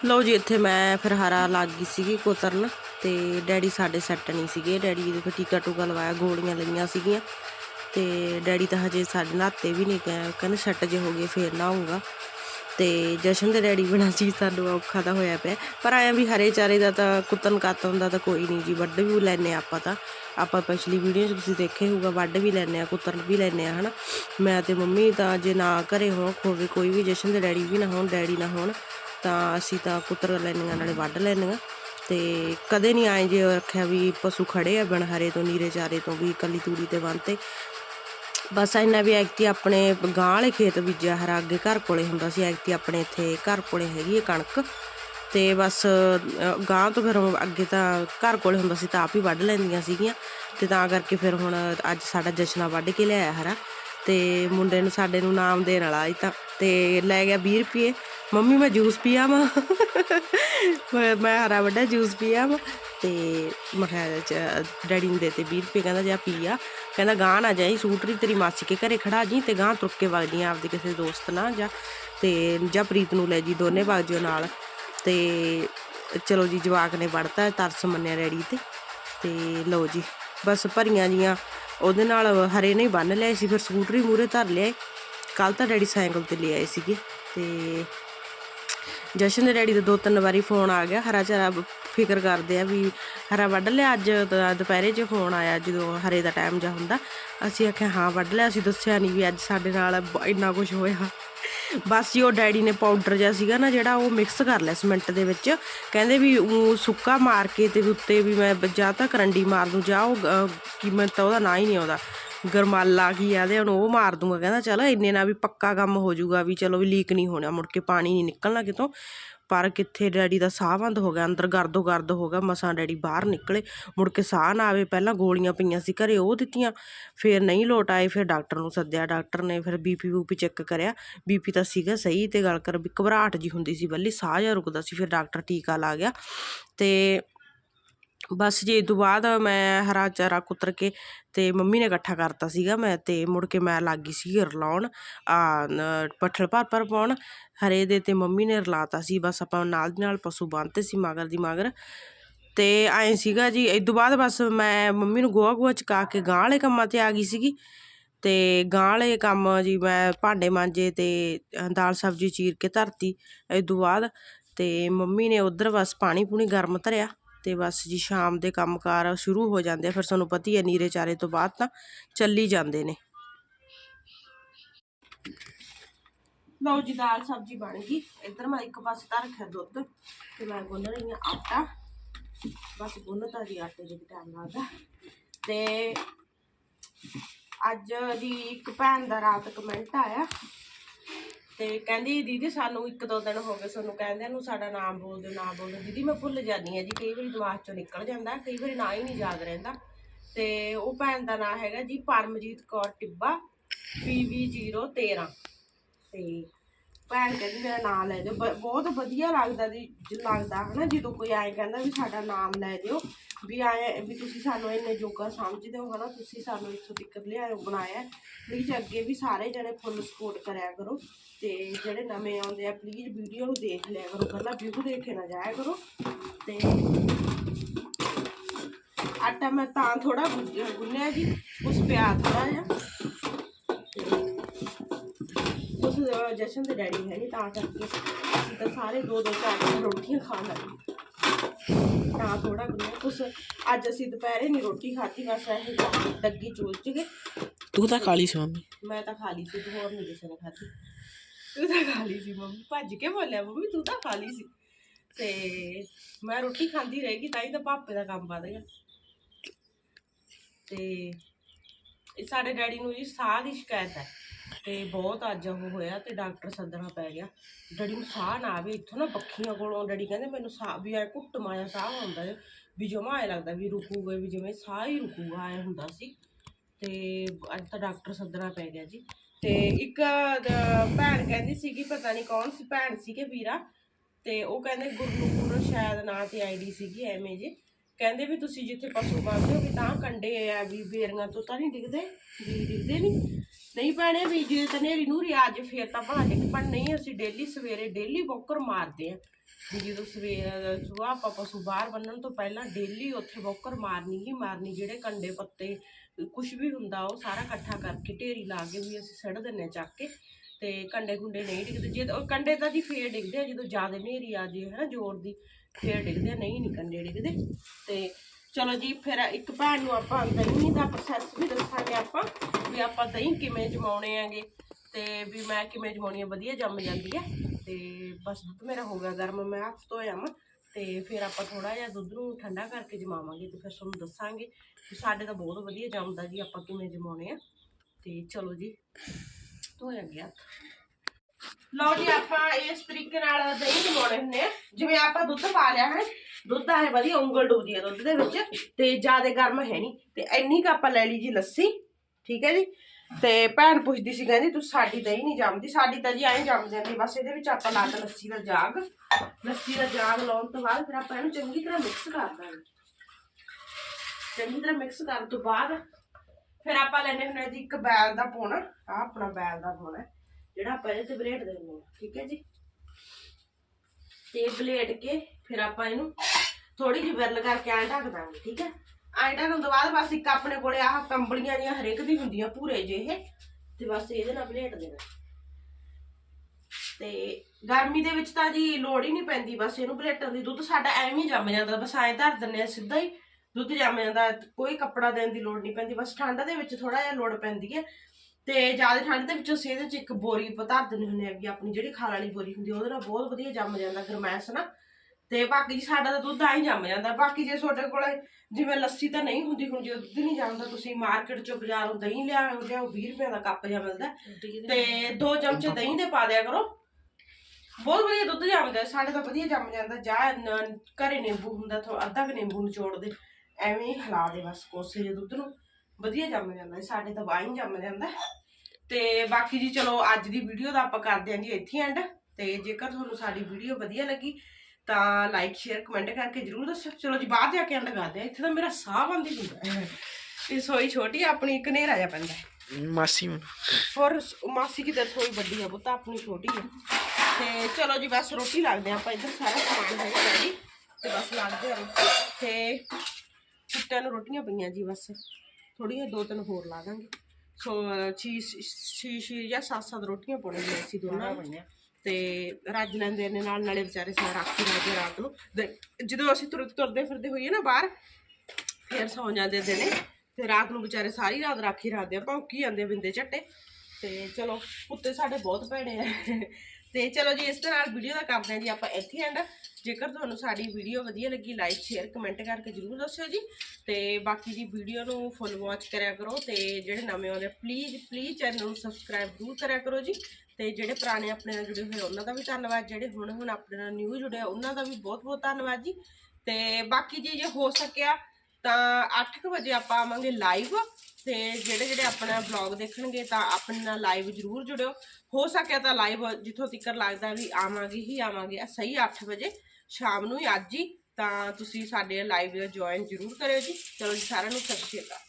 ਲਓ ਜੀ, ਇੱਥੇ ਮੈਂ ਫਿਰ ਹਰਾ ਲੱਗ ਗਈ ਸੀਗੀ ਕੁਤਰਨ ਤੇ ਡੈਡੀ ਸਾਡੇ ਸੈੱਟ ਨਹੀਂ ਸੀਗੇ। ਡੈਡੀ ਦੇ ਫਿਰ ਟੀਕਾ ਟੂਕਾ ਲਵਾਇਆ, ਗੋਲੀਆਂ ਲਈਆਂ ਸੀਗੀਆਂ ਤੇ ਡੈਡੀ ਤਾਂ ਹਜੇ ਸਾਡੇ ਨਾਤੇ ਵੀ ਨਹੀਂ ਗਏ। ਕਹਿੰਦੇ ਸੈੱਟ ਜੇ ਹੋ ਗਏ, ਫੇਰ ਨਹਾਊਂਗਾ। ਤੇ ਜਸ਼ਨ ਦੇ ਡੈਡੀ ਬਣਾ ਸੀ, ਸਾਨੂੰ ਔਖਾ ਤਾਂ ਹੋਇਆ ਪਿਆ। ਪਰ ਆਇਆ ਵੀ ਹਰੇ ਚਾਰੇ ਦਾ ਤਾਂ ਕੁੱਤਨ ਕਾਤਨ ਦਾ ਤਾਂ ਕੋਈ ਨਹੀਂ ਜੀ, ਵੱਢ ਵੀ ਲੈਨੇ ਆਪਾਂ ਤਾਂ। ਆਪਾਂ ਪਿਛਲੀ ਵੀਡੀਓ 'ਚ ਤੁਸੀਂ ਦੇਖੇ ਹੋਊਗਾ, ਵੱਢ ਵੀ ਲੈਨੇ ਆ ਕੁੱਤਨ ਵੀ ਲੈਨੇ ਆ ਹਨਾ। ਮੈਂ ਤੇ ਮੰਮੀ ਤਾਂ ਜੇ ਨਾ ਘਰੇ ਹੋਣ ਹੋਵੇ ਕੋਈ ਵੀ ਜਸ਼ਨ ਦੇ ਡੈਡੀ ਵੀ ਨਾ ਹੋਣ, ਡੈਡੀ ਨਾ ਹੋਣ। ਤਾਂ ਅਸੀਂ ਤਾਂ ਕੁੱਤਰ ਲੈਣੀਆਂ ਨਾਲੇ ਵੱਢ ਲੈਣੀਆਂ। ਤੇ ਕਦੇ ਨਹੀਂ ਆਏ ਜੇ ਰੱਖਿਆ ਵੀ ਪਸ਼ੂ ਖੜੇ ਆ ਬਣ ਹਰੇ ਤੋਂ ਨੀਰੇ ਚਾਰੇ ਤੋਂ ਵੀ ਕੱਲੀ ਤੂੜੀ ਤੇ ਬੰਨਤੇ ਬਸ ਇੰਨਾ ਵੀ ਐਕਤੀ ਆਪਣੇ ਗਾਂ ਵਾਲੇ ਖੇਤ ਬੀਜਿਆ ਹਰਾ ਅੱਗੇ ਘਰ ਕੋਲੇ ਹੁੰਦਾ ਸੀ ਐਕਤੀ ਆਪਣੇ ਇੱਥੇ ਘਰ ਕੋਲੇ ਹੈਗੀ ਹੈ ਕਣਕ। ਤੇ ਬਸ ਅ, ਗਾਂ ਤੋਂ ਫਿਰ ਅੱਗੇ ਤਾਂ ਘਰ ਕੋਲੇ ਹੁੰਦਾ ਸੀ ਤਾਂ ਆਪ ਹੀ ਵੱਢ ਲੈਂਦੀਆਂ ਸੀਗੀਆਂ। ਤੇ ਤਾਂ ਕਰਕੇ ਫਿਰ ਹੁਣ ਅੱਜ ਸਾਡਾ ਜਸ਼ਨਾ ਵੱਢ ਕੇ ਲਿਆਇਆ ਹਰਾ। ਤੇ ਮੁੰਡੇ ਨੂੰ ਸਾਡੇ ਨੂੰ ਨਾਮ ਦੇਣ ਵਾਲਾ ਅੱਜ ਤਾਂ ਤੇ ਲੈ ਗਿਆ 20 ਰੁਪਏ। ਮੰਮੀ, ਮੈਂ ਜੂਸ ਪੀਆ ਵਾ ਮੈਂ ਹਰਾ ਵੱਡਾ ਜੂਸ ਪੀਆ ਵਾ ਤੇ ਮੈਂ ਡੈਡੀ ਨੂੰ ਦੇਤੇ 20 ਰੁਪਏ। ਕਹਿੰਦਾ, ਜਾ ਪੀਆ ਕਹਿੰਦਾ ਗਾਂ ਨਾ ਜਾਈ। ਸੂਟਰੀ ਤੇਰੀ ਮਾਸੀ ਕੇ ਘਰੇ ਖੜਾ ਜੀ ਤੇ ਗਾਂ ਤੁਰ ਕੇ ਵਗ ਜੀ ਆਪਦੇ ਕਿਸੇ ਦੋਸਤ ਨਾਲ ਜਾਂ। ਤੇ ਜਾਂ ਪ੍ਰੀਤ ਨੂੰ ਲੈ ਜੀ, ਦੋਨੇ ਵਗ ਜਿਓ ਨਾਲ। ਤੇ ਚਲੋ ਜੀ, ਜਵਾਕ ਨੇ ਵੜਤਾ ਤਰਸ ਮੰਨਿਆ ਰੈਡੀ ਤੇ। ਤੇ ਲਓ ਜੀ, ਬਸ ਭਰੀਆਂ ਜੀਆਂ। ਉਹਦੇ ਨਾਲ ਹਰੇ ਨੇ ਬੰਨ ਲਿਆ ਸੀ। ਫਿਰ ਸਕੂਟਰੀ ਮੂਰੇ ਧਰ ਲਿਆ ਕੱਲ ਤਾਂ ਡੈਡੀ ਸਾਈਕਲ ਤੇ ਲੈ ਆਏ ਸੀਗੇ ਤੇ ਜਸ਼ਨ ਦੇ ਡੈਡੀ ਦਾ ਦੋ ਤਿੰਨ ਵਾਰੀ ਫੋਨ ਆ ਗਿਆ। ਹਰਾ ਚਾਰਾ ਫਿਕਰ ਕਰਦੇ ਆ ਵੀ ਹਰਾ ਵੱਢ ਲਿਆ ਅੱਜ ਦ- ਦੁਪਹਿਰੇ 'ਚ ਫੋਨ ਆਇਆ ਜਦੋਂ ਹਰੇ ਦਾ ਟਾਈਮ ਜਾ ਹੁੰਦਾ। ਅਸੀਂ ਆਖਿਆ ਹਾਂ ਵੱਢ ਲਿਆ। ਅਸੀਂ ਦੱਸਿਆ ਨਹੀਂ ਵੀ ਅੱਜ ਸਾਡੇ ਨਾਲ ਬ- ਇੰਨਾ ਕੁਝ ਹੋਇਆ। ਬਸ ਜੀ ਉਹ ਡੈਡੀ ਨੇ ਪਾਊਡਰ ਜਿਹਾ ਸੀਗਾ ਨਾ ਜਿਹੜਾ ਉਹ ਮਿਕਸ ਕਰ ਲਿਆ ਸਿਮੈਂਟ ਦੇ ਵਿੱਚ। ਕਹਿੰਦੇ ਵੀ ਉਹ ਸੁੱਕਾ ਮਾਰ ਕੇ ਤੇ ਉੱਤੇ ਵੀ ਮੈਂ ਜਾਂ ਤਾਂ ਕਰੰਡੀ ਮਾਰ ਦੂੰ ਜਾਂ ਉਹ ਅਹ, ਕੀ ਮੈਨੂੰ ਤਾਂ ਉਹਦਾ ਨਾਂ ਹੀ ਨਹੀਂ ਆਉਂਦਾ। ਗਰਮਾਲਾ ਕੀ ਆਦੇ ਹੁਣ ਉਹ ਮਾਰ ਦੂੰਗਾ, ਕਹਿੰਦਾ ਚਲ ਇੰਨੇ ਨਾਲ ਵੀ ਪੱਕਾ ਕੰਮ ਹੋ ਜਾਊਗਾ ਵੀ ਚਲੋ ਵੀ ਲੀਕ ਨਹੀਂ ਹੋਣਾ, ਮੁੜ ਕੇ ਪਾਣੀ ਨਹੀਂ ਨਿਕਲਣਾ ਕਿਤੋਂ। ਪਰ ਕਿੱਥੇ ਡੈਡੀ ਦਾ ਸਾਹ ਬੰਦ ਹੋ ਗਿਆ, ਅੰਦਰ ਗਰਦੋ ਗਰਦ ਹੋ ਗਿਆ, ਮਸਾਂ ਡੈਡੀ ਬਾਹਰ ਨਿਕਲੇ, ਮੁੜ ਕੇ ਸਾਹ ਨਾ ਆਵੇ, ਪਹਿਲਾਂ ਗੋਲੀਆਂ ਪਈਆਂ ਸੀ, ਘਰੇ ਉਹ ਦਿੱਤੀਆਂ, ਫਿਰ ਨਹੀਂ ਲੋਟ ਆਏ, ਫਿਰ ਡਾਕਟਰ ਨੂੰ ਸੱਦਿਆ, ਡਾਕਟਰ ਨੇ ਫਿਰ ਬੀਪੀ ਬੂਪੀ ਚੈੱਕ ਕਰਿਆ ਬੀਪੀ ਤਾਂ ਸੀਗਾ ਸਹੀ ਤੇ ਗੱਲ ਕਰ, ਵੀ ਘਬਰਾਹਟ ਜੀ ਹੁੰਦੀ ਸੀ, ਬੱਲੀ ਸਾਹ ਜਿਹਾ ਰੁਕਦਾ ਸੀ, ਫਿਰ ਡਾਕਟਰ ਟੀਕਾ ਲਾ ਗਿਆ ਤੇ ਬਸ ਜੀ, ਇਹ ਤੋਂ ਬਾਅਦ ਮੈਂ ਹਰਾ ਚਾਰਾ ਕੁਤਰ ਕੇ ਅਤੇ ਮੰਮੀ ਨੇ ਇਕੱਠਾ ਕਰਤਾ ਸੀਗਾ ਮੈਂ ਅਤੇ ਮੁੜ ਕੇ ਮੈਂ ਲੱਗ ਗਈ ਸੀ ਰਲਾਉਣ ਆ ਪੱਠਲ ਭਰ ਭਰ ਪਾਉਣ। ਹਰੇ ਦੇ ਅਤੇ ਮੰਮੀ ਨੇ ਰਲਾਤਾ ਸੀ, ਬਸ ਆਪਾਂ ਨਾਲ ਦੀ ਨਾਲ ਪਸ਼ੂ ਬੰਨ੍ਹਤੇ ਸੀ ਮਗਰ ਦੀ ਮਗਰ। ਅਤੇ ਐਂ ਸੀਗਾ ਜੀ, ਇਹ ਤੋਂ ਬਾਅਦ ਬਸ ਮੈਂ ਮੰਮੀ ਨੂੰ ਗੋਹਾ ਗੋਹਾ ਚੁਕਾ ਕੇ ਗਾਂ ਵਾਲੇ ਕੰਮਾਂ ਤੇ ਆ ਗਈ ਸੀਗੀ। ਅਤੇ ਗਾਂ ਵਾਲੇ ਕੰਮ ਜੀ ਮੈਂ ਭਾਂਡੇ ਮਾਂਜੇ ਅਤੇ ਦਾਲ ਸਬਜ਼ੀ ਚੀਰ ਕੇ ਧਰਤੀ। ਇਹ ਤੋਂ ਬਾਅਦ ਅਤੇ ਮੰਮੀ ਨੇ ਉੱਧਰ ਬਸ ਪਾਣੀ ਪੂਣੀ ਗਰਮ ਧਰਿਆ। ਤੇ ਬਸ ਜੀ ਸ਼ਾਮ ਦੇ ਕੰਮਕਾਰ ਸ਼ੁਰੂ ਹੋ ਜਾਂਦੇ ਆ, ਫਿਰ ਤੁਹਾਨੂੰ ਪਤਾ ਹੀ ਹੈ ਨੀਰੇ ਚਾਰੇ ਤੋਂ ਬਾਅਦ ਤਾਂ ਚੱਲੀ ਜਾਂਦੇ ਨੇ। ਲਓ ਜੀ, ਦਾਲ ਸਬਜ਼ੀ ਬਣ ਗਈ। ਇੱਧਰ ਮੈਂ ਇੱਕ ਪਾਸੇ ਤਾਂ ਰੱਖਿਆ ਦੁੱਧ ਤੇ ਮੈਂ ਗੁੰਨ ਰਹੀ ਹਾਂ ਆਟਾ। ਬਸ ਗੁੰਨਤਾ ਜੀ ਆਟੇ ਦੇ ਟਾਈਮ ਲੱਗਦਾ। ਤੇ ਅੱਜ ਜੀ ਇੱਕ ਭੈਣ ਦਾ ਰਾਤ ਕਮੈਂਟ ਆਇਆ। ਤੇ ਕਹਿੰਦੀ, ਦੀਦੀ, ਸਾਨੂੰ ਇੱਕ ਦੋ ਦਿਨ ਹੋ ਗਏ ਸਾਨੂੰ ਕਹਿੰਦੇ ਨੂੰ, ਸਾਡਾ ਨਾਮ ਬੋਲ ਦਿਓ, ਨਾਮ ਬੋਲ ਦਿਓ। ਦੀਦੀ, ਮੈਂ ਭੁੱਲ ਜਾਂਦੀ ਹਾਂ ਜੀ, ਕਈ ਵਾਰੀ ਦਿਮਾਗ ਚੋਂ ਨਿਕਲ ਜਾਂਦਾ, ਕਈ ਵਾਰੀ ਨਾਂ ਹੀ ਨਹੀਂ ਯਾਦ ਰਹਿੰਦਾ। ਤੇ ਉਹ ਭੈਣ ਦਾ ਨਾਮ ਹੈਗਾ ਜੀ, ਪਰਮਜੀਤ ਕੌਰ ਟਿੱਬਾ PV013 ਤੇ ਭੈਣ ਕਹਿੰਦੀ ਮੇਰਾ ਨਾਮ ਲੈ ਦਿਓ। ਬ- ਬਹੁਤ ਵਧੀਆ ਲੱਗਦਾ ਜੀ ਜ- ਲੱਗਦਾ ਹਨਾ, ਜਦੋਂ ਕੋਈ ਆਏ ਕਹਿੰਦਾ ਵੀ ਸਾਡਾ ਨਾਮ ਲੈ ਦਿਓ, ਵੀ ਆਏ ਵੀ ਤੁਸੀਂ ਸਾਨੂੰ ਇੰਨੇ ਜੋਗਾ ਸਮਝਦੇ ਹੋ ਹਨਾ, ਤੁਸੀਂ ਸਾਨੂੰ ਇੱਥੋਂ ਤੱਕ ਲਿਆਇਓ, ਬਣਾਇਆ। ਪਲੀਜ਼ ਅੱਗੇ ਵੀ ਸਾਰੇ ਜਣੇ ਫੁੱਲ ਸਪੋਰਟ ਕਰਿਆ ਕਰੋ ਤੇ ਜਿਹੜੇ ਨਵੇਂ ਆਉਂਦੇ ਆ ਪਲੀਜ਼ ਵੀਡੀਓ ਨੂੰ ਦੇਖ ਲਿਆ ਕਰੋ। ਪਹਿਲਾਂ ਵੀਡੀਓ ਦੇਖੇ ਨਾ ਜਾਇਆ ਕਰੋ ਤੇ ਆਟਾ ਮੈਂ ਤਾਂ ਥੋੜਾ ਗੁੰਨਿਆ ਜੀ, ਉਸ ਪਿਆਰ ਥੋੜਾ ਜਿਹਾ। ਜਸ਼ਨ ਦੇ ਡੈਡੀ ਹੈ ਨਹੀਂ ਤਾਂ ਕਰਕੇ ਅਸੀਂ ਤਾਂ ਸਾਰੇ ਦੋ ਦੋ ਚਾਰ ਚਾਰ ਰੋਟੀਆਂ ਖਾ ਲੈਂਦੇ ਤਾਂ ਥੋੜਾ ਗੁੰਨਿਆ ਕੁਛ ਅੱਜ ਅਸੀਂ ਦੁਪਹਿਰੇ ਨਹੀਂ ਰੋਟੀ ਖਾਧੀ ਬਸ ਇਹ ਡੱਗੀ ਚੂਲ ਗਏ। ਤੂੰ ਤਾਂ ਕਾਲੀ ਸੀ ਮੰਮੀ। ਮੈਂ ਤਾਂ ਖਾ ਲਈ ਸੀ ਤੇ ਹੋਰ ਨਹੀਂ ਕਿਸੇ ਨੇ ਖਾਧੀ। ਤੂੰ ਤਾਂ ਖਾ ਲਈ ਸੀ ਮੰਮੀ ਭੱਜ ਕੇ ਬੋਲਿਆ ਮੰਮੀ ਤੂੰ ਤਾਂ ਖਾ ਲਈ ਸੀ। ਤੇ ਮੈਂ ਰੋਟੀ ਖਾਂਦੀ ਰਹੇਗੀ ਤਾਂ ਹੀ ਤਾਂ ਪਾਪੇ ਦਾ ਕੰਮ ਵਧ ਗਿਆ। ਤੇ ਇਹ ਸਾਡੇ ਡੈਡੀ ਨੂੰ ਜੀ ਸਾਹ ਦੀ ਸ਼ਿਕਾਇਤ ਹੈ। ਤੇ ਬਹੁਤ ਅੱਜ ਉਹ ਹੋਇਆ ਤੇ ਡਾਕਟਰ ਸੱਦਣਾ ਪੈ ਗਿਆ। ਡੈਡੀ ਨੂੰ ਸਾਹ ਨਾ ਆਵੇ, ਇੱਥੋਂ ਨਾ ਬੱਖੀਆਂ ਕੋਲੋਂ ਡੈਡੀ ਕਹਿੰਦੇ ਮੈਨੂੰ ਸਾਹ ਵੀ ਐ ਘੁੱਟ ਮਾਇਆ ਸਾਹ ਆਉਂਦਾ ਹੈ ਵੀ ਜਮਾ ਐ ਲੱਗਦਾ ਵੀ ਰੁਕੂਗਾ, ਵੀ ਜਿਵੇਂ ਸਾਹ ਹੀ ਰੁਕੂਗਾ, ਐ ਹੁੰਦਾ ਸੀ। ਤੇ ਅੱਜ ਤਾਂ ਡਾਕਟਰ ਸੱਦਣਾ ਪੈ ਗਿਆ ਜੀ। ਤੇ ਇੱਕ ਭੈਣ ਕਹਿੰਦੀ ਸੀਗੀ, ਪਤਾ ਨਹੀਂ ਕੌਣ ਸੀ, ਭੈਣ ਸੀ ਕਿ ਵੀਰਾ। ਤੇ ਉਹ ਕਹਿੰਦੇ ਗੁਰਨੂਰ ਸ਼ਾਇਦ ਨਾਂ ਤੇ ਆਈਡੀ ਸੀਗੀ, ਐਵੇਂ ਜੇ। ਕਹਿੰਦੇ ਵੀ ਤੁਸੀਂ ਜਿੱਥੇ ਪਸ਼ੂ ਪਾਲਦੇ ਹੋ, ਵੀ ਤਾਂ ਕੰਡੇ ਆ, ਵੀ ਬੇਰੀਆਂ ਤੋਂ ਤਾਂ ਨਹੀਂ ਦਿਖਦੇ ਵੀ ਦਿਖਦੇ ਨਹੀਂ ਨਹੀਂ ਭੈਣੇ ਵੀ ਜੇ ਤਾਂ ਨੇਰੀ ਨੂਰੀ ਅੱਜ ਫੇਰ ਤਾਂ ਭਲਾ ਡਿੱਗ ਪਰ ਨਹੀਂ ਅਸੀਂ ਡੇਲੀ ਸਵੇਰੇ ਡੇਲੀ ਬੋਕਰ ਮਾਰਦੇ ਆ ਵੀ ਜਦੋਂ ਸਵੇਰ ਸੁਬਾਹ ਆਪਾਂ ਪਸ਼ੂ ਬਾਹਰ ਬੰਨਣ ਤੋਂ ਪਹਿਲਾਂ ਡੇਲੀ ਉੱਥੇ ਬੋਕਰ ਮਾਰਨੀ ਹੀ ਮਾਰਨੀ ਜਿਹੜੇ ਕੰਡੇ ਪੱਤੇ ਕੁਝ ਵੀ ਹੁੰਦਾ ਉਹ ਸਾਰਾ ਇਕੱਠਾ ਕਰਕੇ ਢੇਰੀ ਲਾ ਕੇ ਵੀ ਅਸੀਂ ਸੜ ਦਿੰਨੇ ਆ ਚੱਕ ਕੇ ਤੇ ਕੰਡੇ ਗੁੰਡੇ ਨਹੀਂ ਡਿੱਗਦੇ। ਜੇ ਉਹ ਕੰਡੇ ਤਾਂ ਜੀ ਫੇਰ ਡਿੱਗਦੇ ਆ ਜਦੋਂ ਜ਼ਿਆਦਾ ਹਨੇਰੀ ਆ ਜੇ ਹੈ ਨਾ ਜ਼ੋਰ ਦੀ ਫੇਰ ਡਿੱਗਦੇ ਆ, ਨਹੀਂ ਨਹੀਂ ਕੰਡੇ ਡਿੱਗਦੇ। ਤੇ ਚਲੋ ਜੀ, ਫਿਰ ਇੱਕ ਭੈਣ ਨੂੰ ਆਪਾਂ ਦਹੀਂ ਦਾ ਪ੍ਰੋਸੈਸ ਵੀ ਦੱਸਾਂਗੇ ਆਪਾਂ ਵੀ ਆਪਾਂ ਦਹੀਂ ਕਿਵੇਂ ਜਮਾਉਣੇ ਆਂਗੇ ਤੇ ਵੀ ਮੈਂ ਕਿਵੇਂ ਜਮਾਉਣੀ ਆ, ਵਧੀਆ ਜੰਮ ਜਾਂਦੀ ਹੈ ਤੇ ਬਸ ਦੁੱਧ ਮੇਰਾ ਹੋ ਗਿਆ ਗਰਮ, ਮੈਂ ਹੱਥ ਧੋਇਆ ਵਾਂ ਤੇ ਫਿਰ ਆਪਾਂ ਥੋੜਾ ਜਿਹਾ ਦੁੱਧ ਨੂੰ ਠੰਡਾ ਕਰਕੇ ਜਮਾਵਾਂਗੇ ਤੇ ਫਿਰ ਤੁਹਾਨੂੰ ਦੱਸਾਂਗੇ ਵੀ ਸਾਡੇ ਤਾਂ ਬਹੁਤ ਵਧੀਆ ਜੰਮਦਾ ਜੀ, ਆਪਾਂ ਕਿਵੇਂ ਜਮਾਉਣੇ ਆ। ਤੇ ਚਲੋ ਜੀ, ਧੋਇਆ ਗਿਆ ਲਓ ਜੀ, ਆਪਾਂ ਇਸ ਤਰੀਕੇ ਨਾਲ ਦਹੀਂ ਜਮਾਉਣੇ ਹੁੰਦੇ ਆ। ਜਿਵੇਂ ਆਪਾਂ ਦੁੱਧ ਪਾ ਲਿਆ ਹੈ, ਦੁੱਧ ਆਏ ਵਧੀਆ ਉਂਗਲ ਡੁੱਬਦੀ ਹੈ ਦੁੱਧ ਦੇ ਵਿੱਚ, ਤੇ ਜ਼ਿਆਦਾ ਗਰਮ ਹੈ ਨਹੀਂ। ਤੇ ਇੰਨੀ ਕੁ ਆਪਾਂ ਲੈ ਲਈ ਜੀ ਲੱਸੀ, ਠੀਕ ਹੈ ਜੀ? ਤੇ ਭੈਣ ਪੁੱਛਦੀ ਸੀ, ਕਹਿੰਦੀ ਤੂੰ ਸਾਡੀ ਦਹੀਂ ਨਹੀਂ ਜੰਮਦੀ। ਸਾਡੀ ਤਾਂ ਜੀ ਐਂ ਜੰਮ ਜਾਂਦੀ, ਬਸ ਇਹਦੇ ਵਿੱਚ ਆਪਾਂ ਲਾ ਤਾ ਲੱਸੀ ਦਾ ਜਾਗ। ਲੱਸੀ ਦਾ ਜਾਗ ਲਾਉਣ ਤੋਂ ਬਾਅਦ ਫਿਰ ਆਪਾਂ ਇਹਨੂੰ ਚੰਗੀ ਤਰ੍ਹਾਂ ਮਿਕਸ ਕਰ ਦਾਂਗੇ ਚੰਗੀ ਤਰ੍ਹਾਂ ਮਿਕਸ ਕਰਨ ਤੋਂ ਬਾਅਦ ਫਿਰ ਆਪਾਂ ਲੈਣੇ ਹੁੰਦੇ ਹਾਂ ਜੀ ਇੱਕ ਬੈਲ ਦਾ ਪੋਣਾ ਆ ਆਪਣਾ ਬੈਲ ਦਾ ਪੋਣਾ ਜਿਹੜਾ ਆਪਾਂ ਇਹਦੇ ਤੇ ਬਲੇਡ ਦਿੰਦੇ ਹਾਂ, ਠੀਕ ਹੈ ਜੀ? ਤੇ ਬਲੇਡ ਕੇ ਫਿਰ ਆਪਾਂ ਇਹਨੂੰ ਥੋੜੀ ਜਿਹੀ ਵਿਰਲ ਕਰਕੇ ਐਂ ਢੱਕ ਦਾਂਗੇ, ਠੀਕ ਹੈ? ਐਂ ਢੱਕਣ ਤੋਂ ਬਾਅਦ ਬਸ ਇੱਕ ਆਪਣੇ ਕੋਲੇ ਆਹ ਕੰਬਲੀਆਂ ਜੀਆਂ ਹਰੇਕ ਦੀ ਹੁੰਦੀਆਂ ਪੂਰੇ ਜਿਹੇ, ਤੇ ਬਸ ਇਹਦੇ ਨਾਲ ਬਲੇਡ ਦੇਣਾ। ਤੇ ਗਰਮੀ ਦੇ ਵਿੱਚ ਤਾਂ ਜੀ ਲੋੜ ਹੀ ਨਹੀਂ ਪੈਂਦੀ, ਬਸ ਇਹਨੂੰ ਬਲੇਟਣ ਦੀ ਦੁੱਧ ਸਾਡਾ ਐਵੇਂ ਹੀ ਜੰਮ ਜਾਂਦਾ, ਬਸ ਐਂ ਧਰ ਦਿੰਨੇ ਆ ਸਿੱਧਾ ਹੀ, ਦੁੱਧ ਜੰਮ ਜਾਂਦਾ, ਕੋਈ ਕੱਪੜਾ ਦੇਣ ਦੀ ਲੋੜ ਨਹੀਂ ਪੈਂਦੀ, ਬਸ ਠੰਡ ਦੇ ਵਿੱਚ ਥੋੜਾ ਜਿਹਾ ਲੋੜ ਪੈਂਦੀ ਹੈ। ਤੇ ਜ਼ਿਆਦਾ ਠੰਡ ਦੇ ਵਿੱਚ ਅਸੀਂ ਇਹਦੇ ਚ ਇੱਕ ਬੋਰੀ ਪਧਾਰ ਦਿੰਦੇ ਹੁੰਦੇ ਆ ਵੀ ਆਪਣੀ ਜਿਹੜੀ ਖਾਲ ਵਾਲੀ ਬੋਰੀ ਹੁੰਦੀ ਆ, ਉਹਦੇ ਨਾਲ ਬਹੁਤ ਵਧੀਆ ਜੰਮ ਜਾਂਦਾ ਗਰਮੈਸ਼ ਨਾ ਤੇ ਬਾਕੀ ਜੀ ਸਾਡਾ ਤਾਂ ਦੁੱਧ ਆਈ ਜੰਮ ਜਾਂਦਾ। ਬਾਕੀ ਜੇ ਤੁਹਾਡੇ ਕੋਲੇ ਜਿਵੇਂ ਲੱਸੀ ਤਾਂ ਨਹੀਂ ਹੁੰਦੀ ਹੁਣ ਜੇ ਦੁੱਧ ਨਹੀਂ ਜੰਮਦਾ ਤੁਸੀਂ ਮਾਰਕੀਟ ਚੋਂ ਬਾਜ਼ਾਰੋਂ ਦਹੀਂ ਲਿਆ ਲਿਆਓ 20 ਰੁਪਏ ਦਾ ਕੱਪ ਜਿਹਾ ਮਿਲਦਾ ਤੇ ਦੋ ਚਮਚੇ ਦਹੀਂ ਦੇ ਪਾ ਦਿਆ ਕਰੋ। ਬਹੁਤ ਵਧੀਆ ਦੁੱਧ ਜੰਮਦਾ ਸਾਡੇ ਤਾਂ ਵਧੀਆ ਜੰਮ ਜਾਂਦਾ। ਜਾਂ ਨ- ਘਰੇ ਨਿੰਬੂ ਹੁੰਦਾ ਤਾਂ ਅੱਧਾ ਕੁ ਨਿੰਬੂ ਨਿਚੋੜ ਦੇ ਐਵੇਂ ਹੀ ਹਿਲਾ ਦੇ ਬਸ ਕੋਸੇ ਜਿਹੇ ਦੁੱਧ ਨੂੰ। ਵਧੀਆ ਜੰਮ ਜਾਂਦਾ। ਸਾਡੇ ਤਾਂ ਵਾਈਨ ਜੰਮ ਜਾਂਦਾ। ਤੇ ਬਾਕੀ ਜੀ ਚਲੋ ਅੱਜ ਦੀ ਵੀਡੀਓ ਦਾ ਆਪਾਂ ਕਰਦੇ ਹਾਂ ਜੀ ਇੱਥੇ ਐਂਡ ਤੇ ਜੇਕਰ ਤੁਹਾਨੂੰ ਸਾਡੀ ਵੀਡੀਓ ਵਧੀਆ ਲੱਗੀ ਤਾਂ ਲਾਈਕ ਸ਼ੇਅਰ ਕਮੈਂਟ ਕਰਕੇ ਜਰੂਰ ਦੱਸੋ ਚਲੋ ਜੀ ਬਾਹਰ ਜਾ ਕੇ ਐਂਡ ਕਰਦੇ ਹਾਂ ਇੱਥੇ ਤਾਂ ਮੇਰਾ ਸਾਹ ਬੰਦ ਹੀ ਹੁੰਦਾ ਇਹ ਸੋਈ ਛੋਟੀ ਆਪਣੀ ਇੱਕ ਨੇਰਾ ਜਾ ਪੈਂਦਾ ਮਾਸੀ ਸ- ਮਾਸੀ ਕੀ ਰਸੋਈ ਵੱਡੀ ਆ ਪੁੱਤ ਆਪਣੀ ਛੋਟੀ ਆ। ਤੇ ਚਲੋ ਜੀ ਬਸ ਰੋਟੀ ਲੱਗਦੇ ਆ ਆਪਾਂ ਇੱਧਰ ਸਾਰਾ ਸਮਾਨ ਹੈ ਰੈਡੀ ਤੇ ਬਸ ਲੱਗਦੇ ਆ। ਤੇ ਕੁੱਤਿਆਂ ਨੂੰ ਰੋਟੀਆਂ ਪਈਆਂ ਜੀ ਬਸ। ਥੋੜੀਆਂ ਦੋ ਤਿੰਨ ਹੋਰ ਲਾ ਦਾਂਗੇ। ਛੀ ਛੀ ਛੀ ਜਾਂ ਸੱਤ ਸੱਤ ਰੋਟੀਆਂ ਪਾਉਣੀਆਂ ਸੀ ਦੋਨਾਂ ਨੂੰ। ਤੇ ਰੱਜ ਲੈਂਦੇ ਨੇ ਨਾਲ ਨਾਲੇ ਵਿਚਾਰੇ ਸਾਰਾ ਰਾਖੀ ਰਾਜੇ ਰਾਤ ਨੂੰ। ਜਦੋਂ ਅਸੀਂ ਤੁਰ ਤੁਰਦੇ ਫਿਰਦੇ ਹੋਈਏ ਨਾ ਬਾਹਰ ਫਿਰ ਸੌ ਜਾਂਦੇ ਦਿਨੇ। ਤੇ ਰਾਤ ਨੂੰ ਵਿਚਾਰੇ ਸਾਰੀ ਰਾਤ ਰਾਖੀ ਰੱਖਦੇ ਆ ਭੌਂਕੀ ਜਾਂਦੇ ਬਿੰਦੇ ਝੱਟੇ। ਤੇ ਚਲੋ ਕੁੱਤੇ ਸਾਡੇ ਬਹੁਤ ਭੈੜੇ ਆ। ਤੇ ਚਲੋ ਜੀ, ਇਸ ਦੇ ਨਾਲ ਵੀਡੀਓ ਦਾ ਕਰਦੇ ਹਾਂ ਜੀ, ਆਪਾਂ ਇੱਥੇ ਐਂਡ ਜੇਕਰ ਤੁਹਾਨੂੰ ਸਾਡੀ ਵੀਡੀਓ ਵਧੀਆ ਲੱਗੀ ਲਾਈਕ ਸ਼ੇਅਰ ਕਮੈਂਟ ਕਰਕੇ ਜਰੂਰ ਦੱਸਿਓ ਜੀ। ਤੇ ਬਾਕੀ ਦੀ ਵੀਡੀਓ ਨੂੰ ਫੁੱਲ ਵਾਚ ਕਰਿਆ ਕਰੋ ਤੇ ਜਿਹੜੇ ਨਵੇਂ ਆਉਂਦੇ ਪਲੀਜ਼ ਪਲੀਜ਼ ਚੈਨਲ ਨੂੰ ਸਬਸਕ੍ਰਾਈਬ ਜ਼ਰੂਰ ਕਰਿਆ ਕਰੋ ਜੀ। ਤੇ ਜਿਹੜੇ ਪੁਰਾਣੇ ਆਪਣੇ ਨਾਲ ਜੁੜੇ ਹੋਏ ਉਹਨਾਂ ਦਾ ਵੀ ਧੰਨਵਾਦ। ਜਿਹੜੇ ਹੁਣ ਹੁਣ ਆਪਣੇ ਨਾਲ ਨਿਊ ਜੁੜੇ ਉਹਨਾਂ ਦਾ ਵੀ ਬਹੁਤ ਬਹੁਤ ਧੰਨਵਾਦ ਜੀ। ਤੇ ਬਾਕੀ ਜੀ, ਜੇ ਹੋ ਸਕਿਆ ਤਾਂ 8:00 ਵਜੇ ਆਪਾਂ ਆਵਾਂਗੇ ਲਾਈਵ ਤੇ ਜਿਹੜੇ ਜਿਹੜੇ ਆਪਣਾ ਵਲੌਗ ਦੇਖਣਗੇ ਤਾਂ ਆਪਣੇ ਨਾਲ ਲਾਈਵ ਜਰੂਰ ਜੁੜਿਓ। ਹੋ ਸਕਿਆ ਤਾਂ ਲਾਈਵ ਜਿੱਥੋਂ ਤੱਕ ਲੱਗਦਾ ਵੀ ਆਵਾਂਗੇ ਹੀ ਆਵਾਂਗੇ। ਸਹੀ 8 ਵਜੇ ਸ਼ਾਮ ਨੂੰ ਹੀ ਅੱਜ ਹੀ, ਤਾਂ ਤੁਸੀਂ ਸਾਡੇ ਲਾਈਵ ਜੁਆਇਨ ਜਰੂਰ ਕਰਿਓ ਜੀ। ਚਲੋ ਜੀ, ਸਾਰਿਆਂ ਨੂੰ ਸਤਿ ਸ਼੍ਰੀ ਅਕਾਲ।